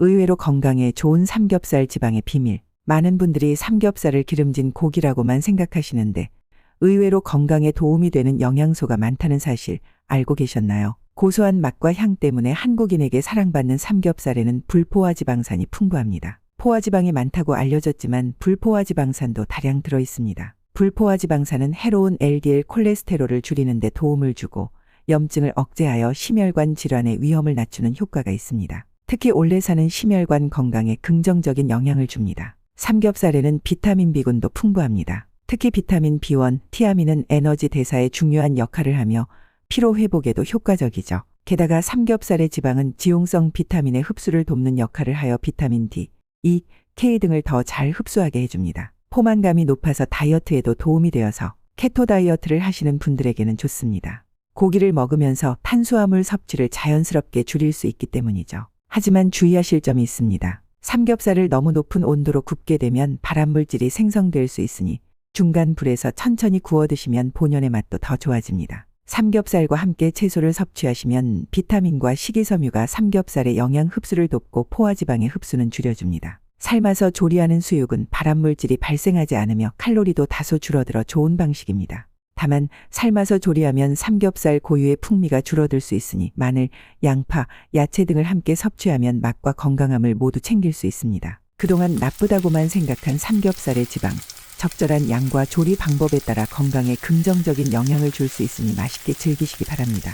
의외로 건강에 좋은 삼겹살 지방의 비밀. 많은 분들이 삼겹살을 기름진 고기라고만 생각하시는데 의외로 건강에 도움이 되는 영양소가 많다는 사실 알고 계셨나요? 고소한 맛과 향 때문에 한국인에게 사랑받는 삼겹살에는 불포화 지방산이 풍부합니다. 포화 지방이 많다고 알려졌지만 불포화 지방산도 다량 들어 있습니다. 불포화 지방산은 해로운 LDL 콜레스테롤을 줄이는 데 도움을 주고 염증을 억제하여 심혈관 질환의 위험을 낮추는 효과가 있습니다. 특히 올레산은 심혈관 건강에 긍정적인 영향을 줍니다. 삼겹살에는 비타민 B군도 풍부합니다. 특히 비타민 B1, 티아민은 에너지 대사에 중요한 역할을 하며 피로 회복에도 효과적이죠. 게다가 삼겹살의 지방은 지용성 비타민의 흡수를 돕는 역할을 하여 비타민 D, E, K 등을 더 잘 흡수하게 해줍니다. 포만감이 높아서 다이어트에도 도움이 되어서 케토 다이어트를 하시는 분들에게는 좋습니다. 고기를 먹으면서 탄수화물 섭취를 자연스럽게 줄일 수 있기 때문이죠. 하지만 주의하실 점이 있습니다. 삼겹살을 너무 높은 온도로 굽게 되면 발암물질이 생성될 수 있으니 중간 불에서 천천히 구워 드시면 본연의 맛도 더 좋아집니다. 삼겹살과 함께 채소를 섭취하시면 비타민과 식이섬유가 삼겹살의 영양 흡수를 돕고 포화지방의 흡수는 줄여줍니다. 삶아서 조리하는 수육은 발암물질이 발생하지 않으며 칼로리도 다소 줄어들어 좋은 방식입니다. 다만 삶아서 조리하면 삼겹살 고유의 풍미가 줄어들 수 있으니 마늘, 양파, 야채 등을 함께 섭취하면 맛과 건강함을 모두 챙길 수 있습니다. 그동안 나쁘다고만 생각한 삼겹살의 지방, 적절한 양과 조리 방법에 따라 건강에 긍정적인 영향을 줄 수 있으니 맛있게 즐기시기 바랍니다.